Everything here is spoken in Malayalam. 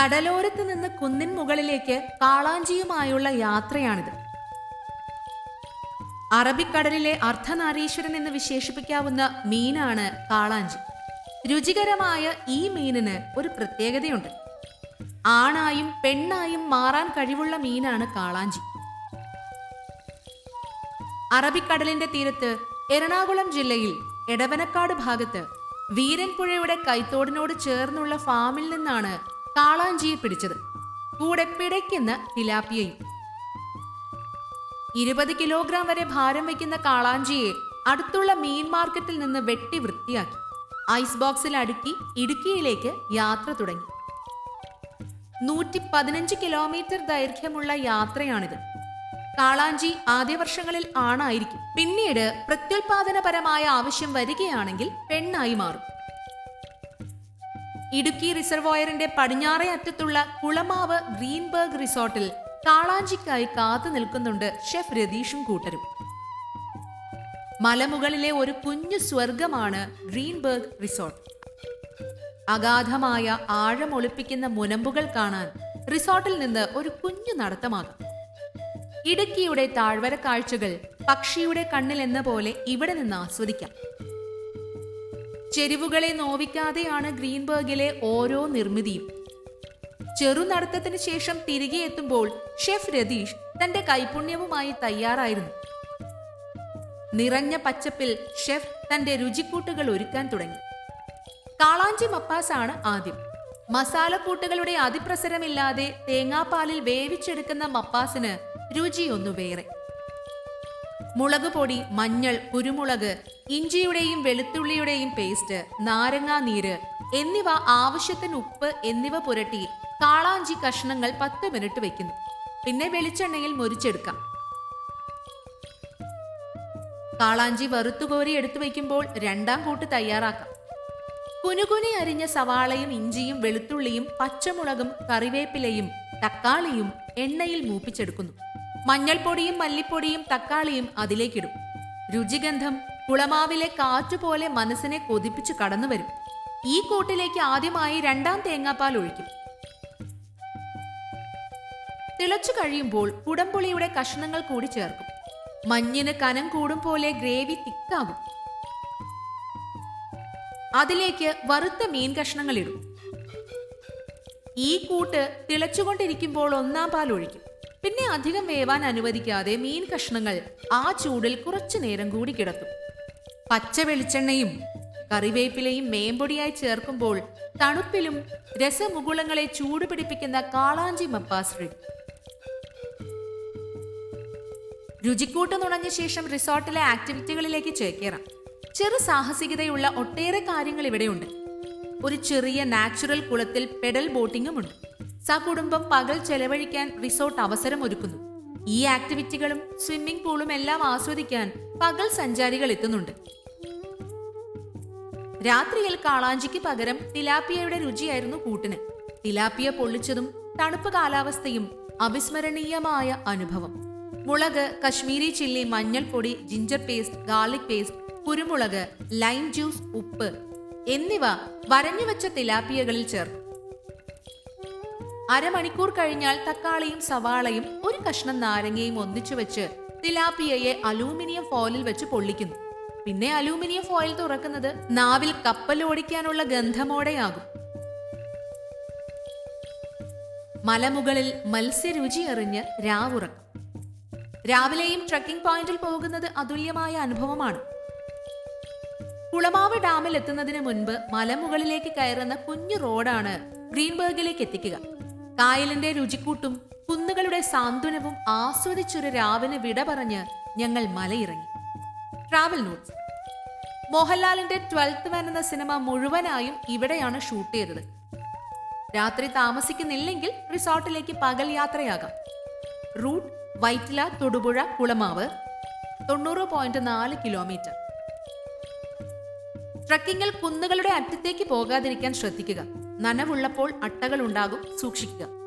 കടലോരത്ത് നിന്ന് കുന്നിൻ മുകളിലേക്ക് കാളാഞ്ചിയുമായുള്ള യാത്രയാണിത്. അറബിക്കടലിലെ അർദ്ധനാരീശ്വരൻ എന്ന് വിശേഷിപ്പിക്കാവുന്ന മീനാണ് കാളാഞ്ചി. രുചികരമായ ഈ മീനിന് ഒരു പ്രത്യേകതയുണ്ട്. ആണായും പെണ്ണായും മാറാൻ കഴിവുള്ള മീനാണ് കാളാഞ്ചി. അറബിക്കടലിന്റെ തീരത്ത് എറണാകുളം ജില്ലയിൽ എടവനക്കാട് ഭാഗത്ത് വീരൻപുഴയുടെ കൈത്തോടിനോട് ചേർന്നുള്ള ഫാമിൽ നിന്നാണ് കാളാഞ്ചിയെ പിടിച്ചത്. കൂടെ പിടയ്ക്കുന്ന തിലാപ്പിയയും. ഇരുപത് കിലോഗ്രാം വരെ ഭാരം വയ്ക്കുന്ന കാളാഞ്ചിയെ അടുത്തുള്ള മീൻ മാർക്കറ്റിൽ നിന്ന് വെട്ടി വൃത്തിയാക്കി. ഐസ് ബോക്സിൽ അടുക്കി ഇടുക്കിയിലേക്ക് യാത്ര തുടങ്ങി. നൂറ്റി പതിനഞ്ച് കിലോമീറ്റർ ദൈർഘ്യമുള്ള യാത്രയാണിത്. കാളാഞ്ചി ആദ്യ വർഷങ്ങളിൽ ആണായിരിക്കും. പിന്നീട് പ്രത്യുൽപാദനപരമായ ആവശ്യം വരികയാണെങ്കിൽ പെണ്ണായി മാറും. ഇടുക്കി റിസർവോയറിന്റെ പടിഞ്ഞാറേ അറ്റത്തുള്ള കുളമാവ് ഗ്രീൻബർഗ് റിസോർട്ടിൽ കാളാഞ്ചിക്കായി കാത്തു നിൽക്കുന്നുണ്ട് ഷെഫ് രതീഷും കൂട്ടരും. മലമുകളിലെ ഒരു കുഞ്ഞു സ്വർഗമാണ് ഗ്രീൻബർഗ് റിസോർട്ട്. അഗാധമായ ആഴമൊളിപ്പിക്കുന്ന മുനമ്പുകൾ കാണാൻ റിസോർട്ടിൽ നിന്ന് ഒരു കുഞ്ഞു നടത്തമാകും. ഇടുക്കിയുടെ താഴ്വര കാഴ്ചകൾ പക്ഷിയുടെ കണ്ണിൽ എന്ന പോലെ ഇവിടെ നിന്ന് ആസ്വദിക്കാം. ചെരിവുകളെ നോവിക്കാതെയാണ് ഗ്രീൻബർഗിലെ ഓരോ നിർമ്മിതിയും. ചെറുനടത്തത്തിന് ശേഷം തിരികെ എത്തുമ്പോൾ ഷെഫ് രതീഷ് തന്റെ കൈപുണ്യവുമായി തയ്യാറായിരുന്നു. നിറഞ്ഞ പച്ചപ്പിൽ ഷെഫ് തന്റെ രുചിക്കൂട്ടുകൾ ഒരുക്കാൻ തുടങ്ങി. കാളാഞ്ചി മപ്പാസ് ആണ് ആദ്യം. മസാലക്കൂട്ടുകളുടെ അതിപ്രസരമില്ലാതെ തേങ്ങാപ്പാലിൽ വേവിച്ചെടുക്കുന്ന മപ്പാസിന് രുചിയൊന്നു വേറെ മുളക് പൊടി മഞ്ഞൾ കുരുമുളക് ഇഞ്ചിയുടെയും വെളുത്തുള്ളിയുടെയും പേസ്റ്റ് നാരങ്ങാ നീര് എന്നിവ ആവശ്യത്തിന് ഉപ്പ് എന്നിവ പുരട്ടി കാളാഞ്ചി കഷ്ണങ്ങൾ പത്ത് മിനിറ്റ് വെക്കുന്നു. പിന്നെ വെളിച്ചെണ്ണയിൽ മുരിച്ചെടുക്കാം. കാളാഞ്ചി വറുത്തുകോരി എടുത്തു വയ്ക്കുമ്പോൾ രണ്ടാം കൂട്ട് തയ്യാറാക്കാം. കുനുകുനി അരിഞ്ഞ സവാളയും ഇഞ്ചിയും വെളുത്തുള്ളിയും പച്ചമുളകും കറിവേപ്പിലയും തക്കാളിയും എണ്ണയിൽ മൂപ്പിച്ചെടുക്കുന്നു. മഞ്ഞൾപ്പൊടിയും മല്ലിപ്പൊടിയും തക്കാളിയും അതിലേക്കിടും. രുചിഗന്ധം കുളമാവിലെ കാറ്റുപോലെ മനസ്സിനെ കൊതിപ്പിച്ചു കടന്നു വരും. ഈ കൂട്ടിലേക്ക് ആദ്യമായി രണ്ടാം തേങ്ങാപ്പാൽ ഒഴിക്കും. തിളച്ചു കഴിയുമ്പോൾ കുടംപുളിയുടെ കഷ്ണങ്ങൾ കൂടി ചേർക്കും. മഞ്ഞിന് കനം കൂടും പോലെ ഗ്രേവി തിക്കാകും അതിലേക്ക് വറുത്ത മീൻ കഷ്ണങ്ങൾ ഇടും. ഈ കൂട്ട് തിളച്ചുകൊണ്ടിരിക്കുമ്പോൾ ഒന്നാം പാൽ ഒഴിക്കും. പിന്നെ അധികം വേവാൻ അനുവദിക്കാതെ മീൻ കഷ്ണങ്ങൾ ആ ചൂടിൽ കുറച്ചു നേരം കൂടി കിടത്തും പച്ച വെളിച്ചെണ്ണയും കറിവേപ്പിലയും മേമ്പൊടിയായി ചേർക്കുമ്പോൾ തണുപ്പിലും രസമുകുളങ്ങളെ ചൂട് പിടിപ്പിക്കുന്ന കാളാഞ്ചി മപ്പാസ് രുചിക്കൂട്ട് നുണഞ്ഞ ശേഷം റിസോർട്ടിലെ ആക്ടിവിറ്റികളിലേക്ക് ചേക്കേറാം. ചെറു സാഹസികതയുള്ള ഒട്ടേറെ കാര്യങ്ങൾ ഇവിടെയുണ്ട്. ഒരു ചെറിയ നാച്ചുറൽ കുളത്തിൽ പെഡൽ ബോട്ടിങ്ങും ഉണ്ട് സകുടുംബം പകൽ ചെലവഴിക്കാൻ റിസോർട്ട് അവസരം ഒരുക്കുന്നു ഈ ആക്ടിവിറ്റികളും സ്വിമ്മിംഗ് പൂളും എല്ലാം ആസ്വദിക്കാൻ പകൽ സഞ്ചാരികൾ എത്തുന്നുണ്ട്. രാത്രിയിൽ കാളാഞ്ചിക്ക് പകരം തിലാപ്പിയയുടെ രുചിയായിരുന്നു കൂട്ടിന്. തിലാപ്പിയ പൊള്ളിച്ചതും തണുപ്പ് കാലാവസ്ഥയും അവിസ്മരണീയമായ അനുഭവം. മുളക് കശ്മീരി ചില്ലി മഞ്ഞൾപ്പൊടി ജിഞ്ചർ പേസ്റ്റ് ഗാർലിക് പേസ്റ്റ് കുരുമുളക് ലൈം ജ്യൂസ് ഉപ്പ് എന്നിവ വരഞ്ഞുവെച്ച തിലാപ്പിയകളിൽ ചേർക്കും. അരമണിക്കൂർ കഴിഞ്ഞാൽ തക്കാളിയും സവാളയും ഒരു കഷ്ണം നാരങ്ങയും ഒന്നിച്ചു വെച്ച് തിലാപ്പിയയെ അലൂമിനിയം ഫോയിലിൽ വെച്ച് പൊള്ളിക്കുന്നു. പിന്നെ അലൂമിനിയം ഫോയിൽ തുറക്കുന്നത് നാവിൽ കപ്പലോടിക്കാനുള്ള ഗന്ധമോടെയാകും. മലമുകളിൽ മത്സ്യരുചി എറിഞ്ഞ് രാവുറക്കം. രാവിലെയും ട്രക്കിംഗ് പോയിന്റിൽ പോകുന്നത് അതുല്യമായ അനുഭവമാണ്. കുളമാവ് ഡാമിൽ എത്തുന്നതിന് മുൻപ് മലമുകളിലേക്ക് കയറുന്ന കുഞ്ഞു റോഡാണ് ഗ്രീൻബർഗിലേക്ക് എത്തിക്കുക. കായലിന്റെ രുചിക്കൂട്ടും കുന്നുകളുടെ സാന്ത്വനവും ആസ്വദിച്ചൊരു രാവിന് വിട പറഞ്ഞ് ഞങ്ങൾ മലയിറങ്ങി. ട്രാവൽ നോട്ട്സ് മോഹൻലാലിന്റെ ട്വൽത്ത് മാൻ എന്ന സിനിമ മുഴുവനായും ഇവിടെയാണ് ഷൂട്ട് ചെയ്തത്. രാത്രി താമസിക്കുന്നില്ലെങ്കിൽ റിസോർട്ടിലേക്ക് പകൽ യാത്രയാകാം. റൂട്ട് വൈറ്റില തൊടുപുഴ കുളമാവ് തൊണ്ണൂറ് പോയിന്റ് നാല് കിലോമീറ്റർ ട്രക്കിങ്ങിൽ കുന്നുകളുടെ അറ്റത്തേക്ക് പോകാതിരിക്കാൻ ശ്രദ്ധിക്കുക. നനവുള്ളപ്പോൾ അട്ടകൾ ഉണ്ടാകും സൂക്ഷിക്കുക.